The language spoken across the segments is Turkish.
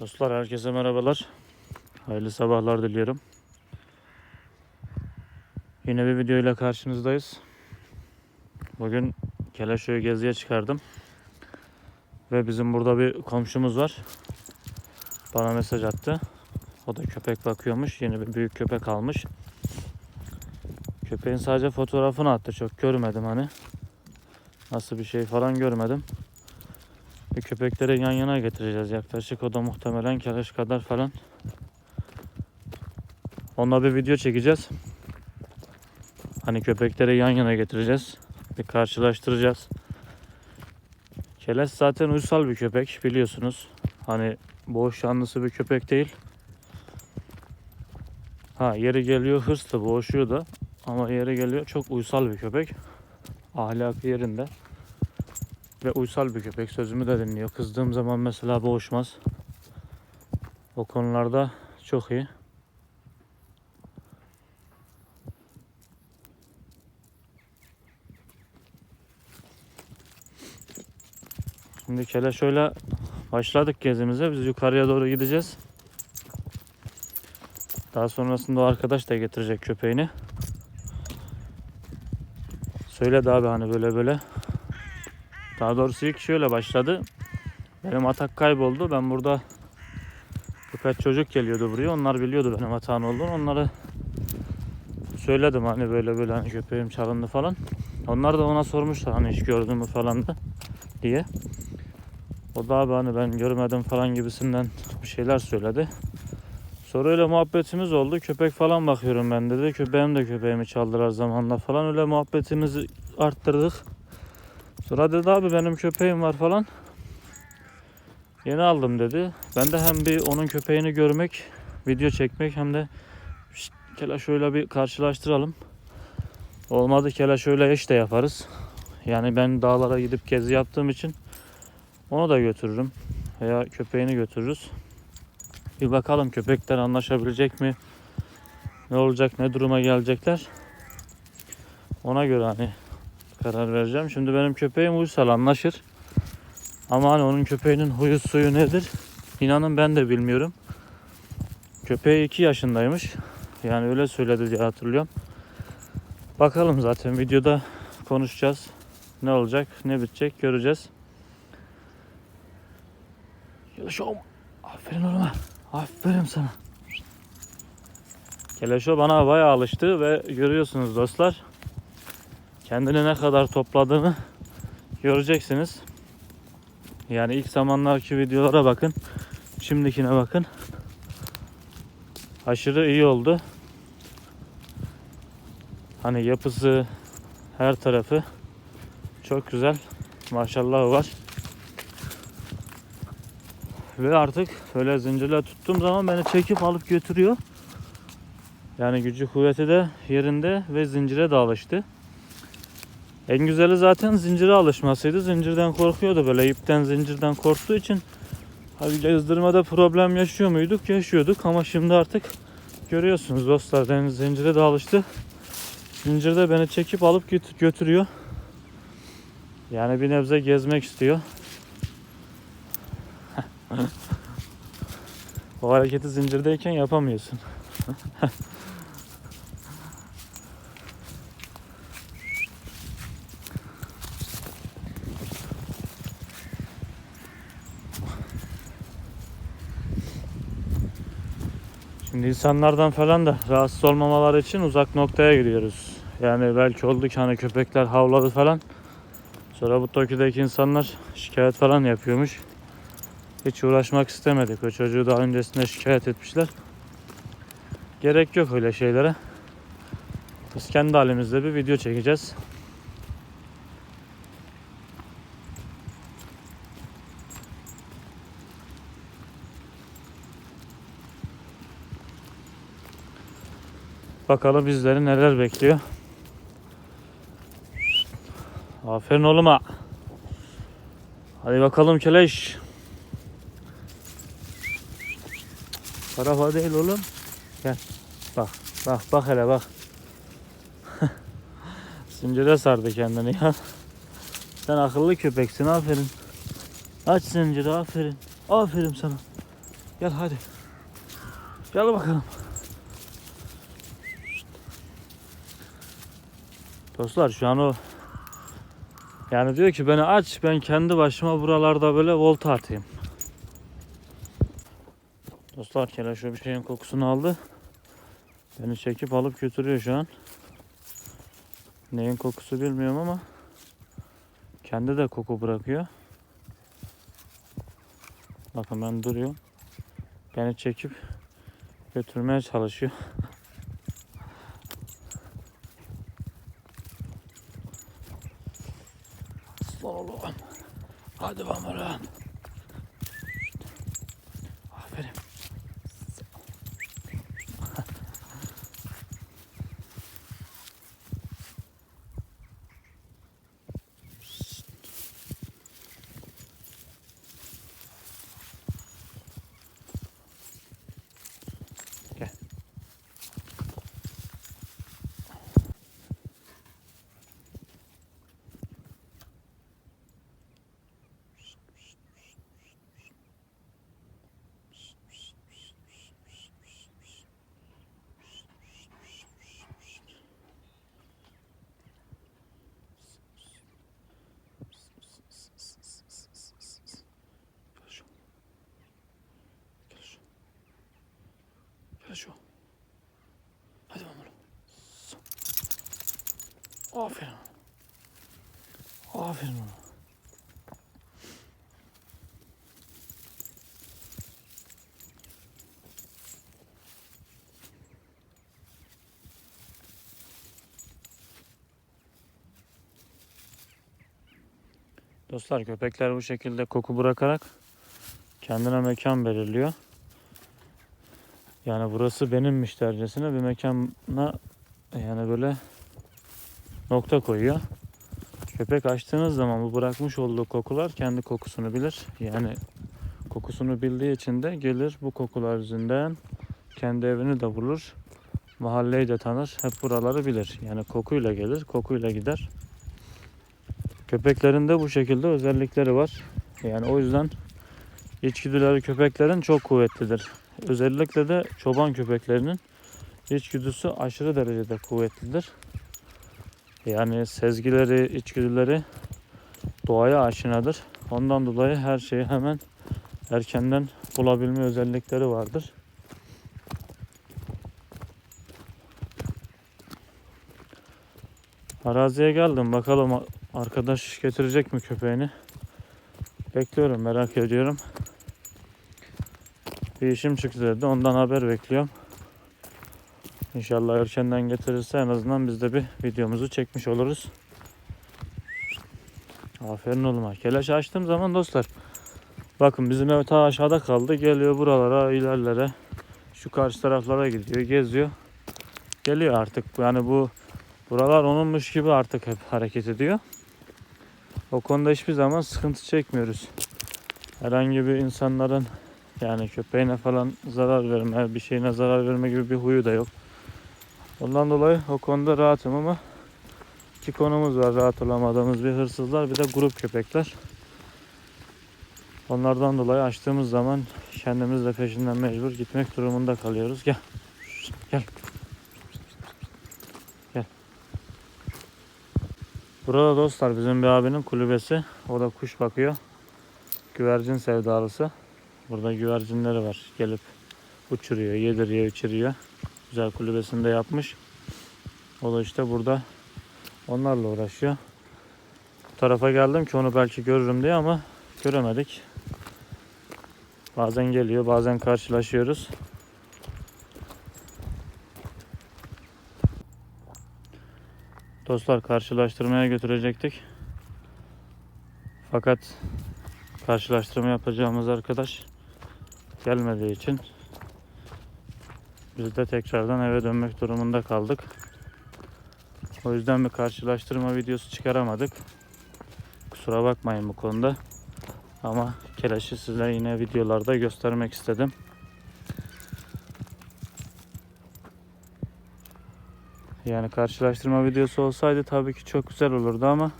Dostlar herkese merhabalar. Hayırlı sabahlar diliyorum. Yine bir video ile karşınızdayız. Bugün Kelaşöy'ü geziye çıkardım. Ve bizim burada bir komşumuz var. Bana mesaj attı. O da köpek bakıyormuş. Yeni bir büyük köpek almış. Köpeğin sadece fotoğrafını attı. Çok görmedim hani. Nasıl bir şey falan görmedim. Köpekleri yan yana getireceğiz yaklaşık. O da muhtemelen keleş kadar falan. Onunla bir video çekeceğiz. Hani köpekleri yan yana getireceğiz. Bir karşılaştıracağız. Keleş zaten uysal bir köpek biliyorsunuz. Hani boğuş yanlısı bir köpek değil. Ha yeri geliyor hırslı boğuşuyor da. Ama yeri geliyor çok uysal bir köpek. Ahlakı yerinde. Ve uysal bir köpek sözümü de dinliyor. Kızdığım zaman mesela boğuşmaz. O konularda çok iyi. Şimdi kele şöyle başladık gezimize. Biz yukarıya doğru gideceğiz. Daha sonrasında o arkadaş da getirecek köpeğini. Söyledi abi hani böyle böyle. Daha doğrusu ilk şöyle başladı. Benim atak kayboldu. Ben burada birkaç çocuk geliyordu buraya. Onlar biliyordu benim atağın olduğunu. Onlara söyledim hani böyle böyle hani köpeğim çalındı falan. Onlar da ona sormuşlar hani hiç gördün mü falan da diye. O da abi hani ben görmedim falan gibisinden bir şeyler söyledi. Sonra öyle muhabbetimiz oldu. Köpek falan bakıyorum ben dedi. Köpeğim de köpeğimi çaldılar zamanla falan. Öyle muhabbetimizi arttırdık. Sonra dedi abi benim köpeğim var falan. Yeni aldım dedi. Ben de hem bir onun köpeğini görmek, video çekmek hem de şşt, kela şöyle bir karşılaştıralım. Olmadı kela şöyle eş de yaparız. Yani ben dağlara gidip gezi yaptığım için onu da götürürüm. Veya köpeğini götürürüz. Bir bakalım köpekler anlaşabilecek mi? Ne olacak, ne duruma gelecekler? Ona göre hani karar vereceğim. Şimdi benim köpeğim uysal anlaşır. Ama hani onun köpeğinin huyu suyu nedir? İnanın ben de bilmiyorum. Köpeği 2 yaşındaymış. Yani öyle söyledi diye hatırlıyorum. Bakalım zaten videoda konuşacağız. Ne olacak, ne bitecek göreceğiz. Keleşo, aferin oğluma. Aferin sana. Keleşo bana bayağı alıştı ve görüyorsunuz dostlar kendini ne kadar topladığını göreceksiniz. Yani ilk zamanlarki videolara bakın. Şimdikine bakın. Aşırı iyi oldu. Hani yapısı her tarafı çok güzel. Maşallah var. Ve artık böyle zincirle tuttuğum zaman beni çekip alıp götürüyor. Yani gücü kuvveti de yerinde ve zincire de alıştı. En güzeli zaten zincire alışmasıydı. Zincirden korkuyordu böyle ipten zincirden korktuğu için. Hadi gezdirmede problem yaşıyor muyduk? Yaşıyorduk ama şimdi artık görüyorsunuz dostlar deniz zincire de alıştı. Zincirde beni çekip alıp göt- götürüyor. Yani bir nebze gezmek istiyor. o hareketi zincirdeyken yapamıyorsun. Şimdi insanlardan falan da rahatsız olmamaları için uzak noktaya gidiyoruz. Yani belki oldu ki hani köpekler havladı falan. Sonra bu Tokyo'daki insanlar şikayet falan yapıyormuş. Hiç uğraşmak istemedik. O çocuğu daha öncesinde şikayet etmişler. Gerek yok öyle şeylere. Biz kendi halimizde bir video çekeceğiz. Bakalım bizleri neler bekliyor. Aferin oğluma. Hadi bakalım keleş. Tarafa değil oğlum. Gel. Bak. Bak bak hele bak. Zincire sardı kendini ya. Sen akıllı köpeksin aferin. Aç zinciri aferin. Aferin sana. Gel hadi. Gel bakalım. Dostlar şu an o yani diyor ki beni aç ben kendi başıma buralarda böyle volta atayım. Dostlar keleş bir şeyin kokusunu aldı. Beni çekip alıp götürüyor şu an. Neyin kokusu bilmiyorum ama kendi de koku bırakıyor. Bakın ben duruyorum. Beni çekip götürmeye çalışıyor. Aslan oğlum. Hadi bakalım. Aferin. Gel. Gel şu. Gel şu. Gel şu. Hadi bakalım. Aferin. Aferin oğlum. Dostlar köpekler bu şekilde koku bırakarak kendine mekan belirliyor. Yani burası benimmiş dercesine bir mekana yani böyle nokta koyuyor. Köpek açtığınız zaman bu bırakmış olduğu kokular kendi kokusunu bilir. Yani kokusunu bildiği için de gelir bu kokular yüzünden kendi evini de bulur. Mahalleyi de tanır. Hep buraları bilir. Yani kokuyla gelir, kokuyla gider. Köpeklerin de bu şekilde özellikleri var. Yani o yüzden içgüdüleri köpeklerin çok kuvvetlidir. Özellikle de çoban köpeklerinin içgüdüsü aşırı derecede kuvvetlidir. Yani sezgileri, içgüdüleri doğaya aşinadır. Ondan dolayı her şeyi hemen erkenden bulabilme özellikleri vardır. Araziye geldim. Bakalım arkadaş getirecek mi köpeğini? Bekliyorum, merak ediyorum. Bir işim çıktı dedi. Ondan haber bekliyorum. İnşallah erkenden getirirse en azından biz de bir videomuzu çekmiş oluruz. Aferin oğluma. Keleş açtığım zaman dostlar. Bakın bizim ev ta aşağıda kaldı. Geliyor buralara, ilerlere. Şu karşı taraflara gidiyor, geziyor. Geliyor artık. Yani bu buralar onunmuş gibi artık hep hareket ediyor. O konuda hiçbir zaman sıkıntı çekmiyoruz. Herhangi bir insanların yani köpeğine falan zarar verme, bir şeyine zarar verme gibi bir huyu da yok. Ondan dolayı o konuda rahatım ama iki konumuz var rahat olamadığımız bir hırsızlar bir de grup köpekler. Onlardan dolayı açtığımız zaman kendimiz de peşinden mecbur gitmek durumunda kalıyoruz. Gel. Gel. Gel. Burada dostlar bizim bir abinin kulübesi. O da kuş bakıyor. Güvercin sevdalısı. Burada güvercinleri var. Gelip uçuruyor, yediriyor, içiriyor. Güzel kulübesinde yapmış. O da işte burada onlarla uğraşıyor. Bu tarafa geldim ki onu belki görürüm diye ama göremedik. Bazen geliyor, bazen karşılaşıyoruz. Dostlar karşılaştırmaya götürecektik. Fakat karşılaştırma yapacağımız arkadaş gelmediği için biz de tekrardan eve dönmek durumunda kaldık. O yüzden bir karşılaştırma videosu çıkaramadık. Kusura bakmayın bu konuda. Ama keleşi size yine videolarda göstermek istedim. Yani karşılaştırma videosu olsaydı tabii ki çok güzel olurdu ama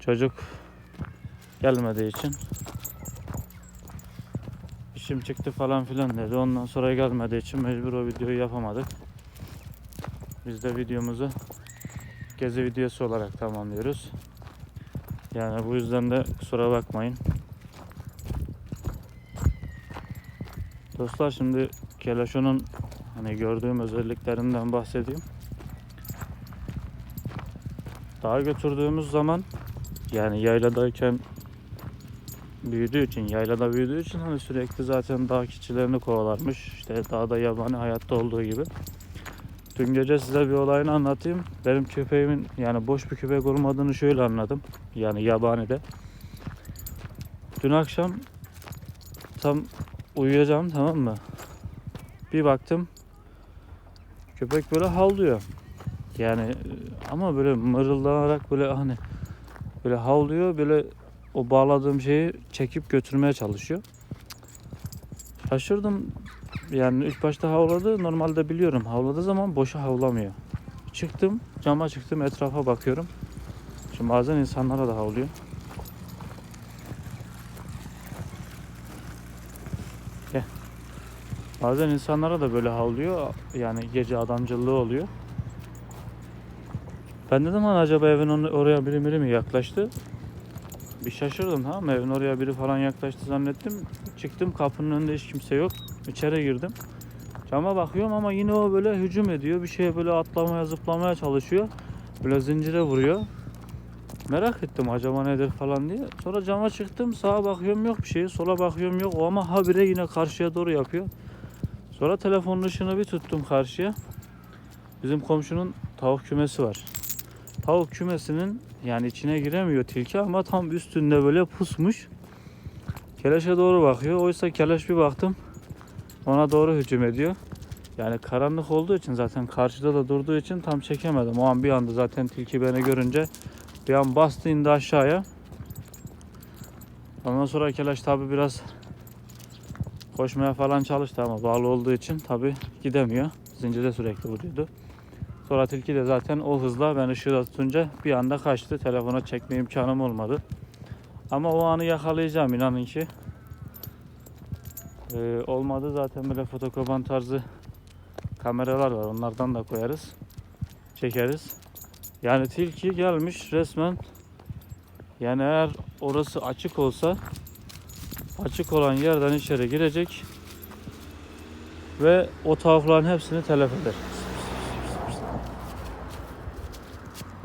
çocuk gelmediği için işim çıktı falan filan dedi. Ondan sonra gelmediği için mecbur o videoyu yapamadık. Biz de videomuzu gezi videosu olarak tamamlıyoruz. Yani bu yüzden de kusura bakmayın. Dostlar şimdi Kelaşo'nun hani gördüğüm özelliklerinden bahsedeyim. Dağa götürdüğümüz zaman yani yayladayken büyüdüğü için, yaylada büyüdüğü için hani sürekli zaten dağ keçilerini kovalarmış. İşte dağda yabani hayatta olduğu gibi. Dün gece size bir olayını anlatayım. Benim köpeğimin yani boş bir köpek olmadığını şöyle anladım. Yani yabani de. Dün akşam tam uyuyacağım tamam mı? Bir baktım köpek böyle havlıyor. Yani e, ama böyle mırıldanarak böyle hani böyle havlıyor böyle o bağladığım şeyi çekip götürmeye çalışıyor. Şaşırdım. Yani ilk başta havladı. Normalde biliyorum havladığı zaman boşa havlamıyor. Çıktım, cama çıktım, etrafa bakıyorum. Şimdi bazen insanlara da havlıyor. Gel. Bazen insanlara da böyle havlıyor. Yani gece adamcılığı oluyor. Ben dedim hani acaba evin oraya biri biri mi yaklaştı? Bir şaşırdım mı? Evin oraya biri falan yaklaştı zannettim. Çıktım kapının önünde hiç kimse yok. İçeri girdim. Cama bakıyorum ama yine o böyle hücum ediyor. Bir şeye böyle atlamaya zıplamaya çalışıyor. Böyle zincire vuruyor. Merak ettim acaba nedir falan diye. Sonra cama çıktım sağa bakıyorum yok bir şey. Sola bakıyorum yok. O ama habire yine karşıya doğru yapıyor. Sonra telefonun ışığını bir tuttum karşıya. Bizim komşunun tavuk kümesi var. Tavuk kümesinin yani içine giremiyor tilki ama tam üstünde böyle pusmuş. Keleşe doğru bakıyor. Oysa keleş bir baktım ona doğru hücum ediyor. Yani karanlık olduğu için zaten karşıda da durduğu için tam çekemedim. O an bir anda zaten tilki beni görünce bir an bastı indi aşağıya. Ondan sonra keleş tabi biraz koşmaya falan çalıştı ama bağlı olduğu için tabi gidemiyor. Zincirde sürekli vuruyordu. Sonra tilki de zaten o hızla ben ışığı da tutunca bir anda kaçtı. Telefona çekme imkanım olmadı. Ama o anı yakalayacağım inanın ki. Ee, olmadı zaten böyle fotokoban tarzı kameralar var. Onlardan da koyarız. Çekeriz. Yani tilki gelmiş resmen yani eğer orası açık olsa açık olan yerden içeri girecek ve o tavukların hepsini telef eder.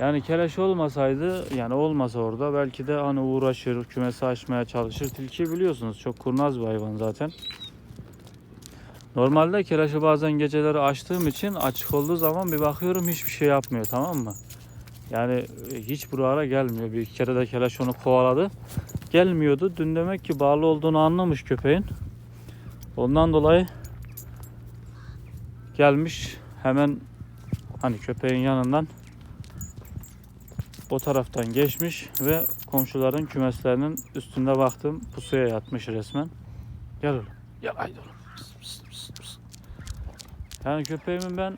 Yani keleş olmasaydı yani olmasa orada belki de hani uğraşır kümesi açmaya çalışır. Tilki biliyorsunuz çok kurnaz bir hayvan zaten. Normalde keleşi bazen geceleri açtığım için açık olduğu zaman bir bakıyorum hiçbir şey yapmıyor tamam mı? Yani e, hiç buralara gelmiyor. Bir kere de keleş onu kovaladı. Gelmiyordu. Dün demek ki bağlı olduğunu anlamış köpeğin. Ondan dolayı gelmiş hemen hani köpeğin yanından o taraftan geçmiş ve komşuların kümeslerinin üstünde baktım pusuya yatmış resmen. Gel oğlum. Gel haydi oğlum. Pıs, pıs, pıs, pıs. Yani köpeğimin ben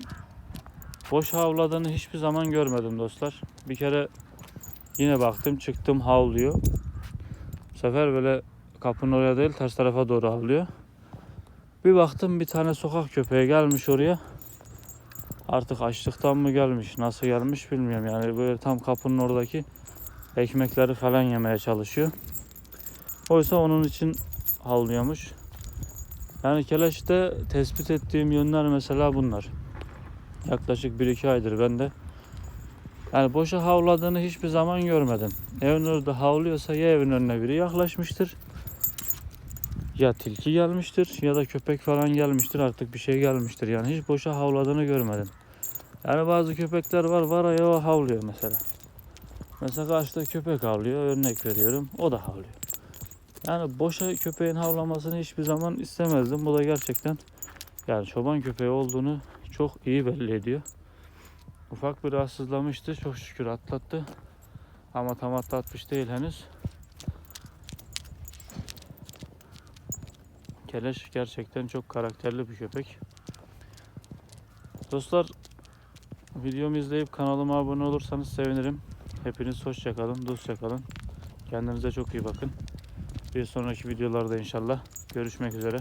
boş havladığını hiçbir zaman görmedim dostlar. Bir kere yine baktım çıktım havlıyor. Bu sefer böyle kapının oraya değil ters tarafa doğru havlıyor. Bir baktım bir tane sokak köpeği gelmiş oraya. Artık açlıktan mı gelmiş, nasıl gelmiş bilmiyorum. Yani böyle tam kapının oradaki ekmekleri falan yemeye çalışıyor. Oysa onun için havlıyormuş. Yani Keleş'te tespit ettiğim yönler mesela bunlar. Yaklaşık 1-2 aydır ben de yani boşa havladığını hiçbir zaman görmedim. Evin orada havlıyorsa ya evin önüne biri yaklaşmıştır ya tilki gelmiştir ya da köpek falan gelmiştir artık bir şey gelmiştir. Yani hiç boşa havladığını görmedim. Yani bazı köpekler var var ya o havlıyor mesela. Mesela karşıda köpek havlıyor örnek veriyorum o da havlıyor. Yani boşa köpeğin havlamasını hiçbir zaman istemezdim. Bu da gerçekten yani çoban köpeği olduğunu çok iyi belli ediyor. Ufak bir rahatsızlamıştı. Çok şükür atlattı. Ama tam atlatmış değil henüz. Keleş gerçekten çok karakterli bir köpek. Dostlar videomu izleyip kanalıma abone olursanız sevinirim. Hepiniz hoşça kalın. Kendinize çok iyi bakın. Bir sonraki videolarda inşallah Görüşmek üzere.